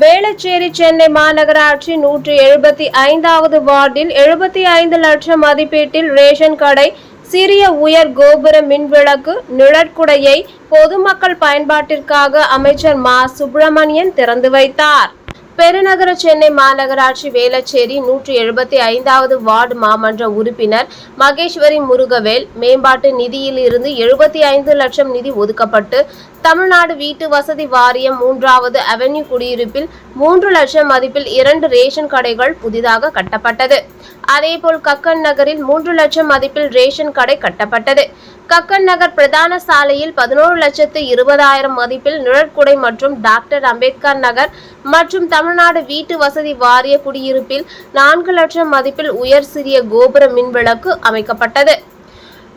வேளச்சேரி சென்னை மாநகராட்சி நூற்றி எழுபத்தி ஐந்தாவது வார்டில் எழுபத்தி ஐந்து லட்சம் மதிப்பீட்டில் ரேஷன் கடை சிறிய உயர் கோபுர மின்விளக்கு நிழற்குடையை பொதுமக்கள் பயன்பாட்டிற்காக அமைச்சர் மா. சுப்பிரமணியன் திறந்து வைத்தார். பெருநகர சென்னை மாநகராட்சி வேளச்சேரி நூற்றி எழுபத்தி ஐந்தாவது வார்டு மாமன்ற உறுப்பினர் மகேஸ்வரி முருகவேல் மேம்பாட்டு நிதியில் இருந்து எழுபத்தி ஐந்து லட்சம் நிதி ஒதுக்கப்பட்டு தமிழ்நாடு வீட்டு வசதி வாரியம் மூன்றாவது அவென்யூ குடியிருப்பில் மூன்று லட்சம் மதிப்பில் இரண்டு ரேஷன் கடைகள் புதிதாக கட்டப்பட்டது. அதேபோல் கக்கன் நகரில் மூன்று லட்சம் மதிப்பில் ரேஷன் கடை கட்டப்பட்டது. கக்கன் நகர் பிரதான சாலையில் பதினோரு லட்சத்து இருபதாயிரம் மதிப்பில் நிழற்குடை மற்றும் டாக்டர் அம்பேத்கர் நகர் மற்றும் தமிழ்நாடு வீட்டு வசதி வாரிய குடியிருப்பில் நான்கு லட்சம் மதிப்பில் உயர் சிறிய கோபுர மின்விளக்கு அமைக்கப்பட்டது.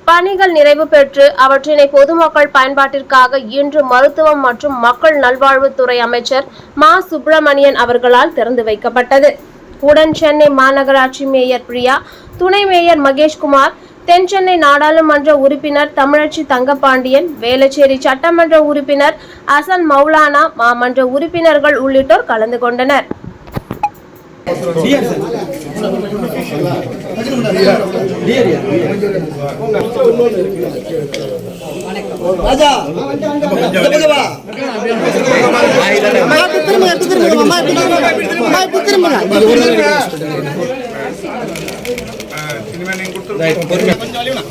பணிகள் நிறைவு பெற்று அவற்றினை பொதுமக்கள் பயன்பாட்டிற்காக இன்று மருத்துவம் மற்றும் மக்கள் நல்வாழ்வுத்துறை அமைச்சர் மா. சுப்பிரமணியன் அவர்களால் திறந்து வைக்கப்பட்டது. உடன் சென்னை மாநகராட்சி மேயர் பிரியா துணை மேயர் மகேஷ்குமார் தென் சென்னை நாடாளுமன்ற உறுப்பினர் தமிழச்சி தங்கபாண்டியன் வேளச்சேரி சட்டமன்ற உறுப்பினர் அசன் மௌலானா மாமன்ற உறுப்பினர்கள் உள்ளிட்டோர் கலந்து கொண்டனர். திரும்ப இந்த பக்கம் வா.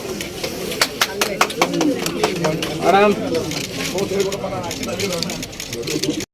அம்மா,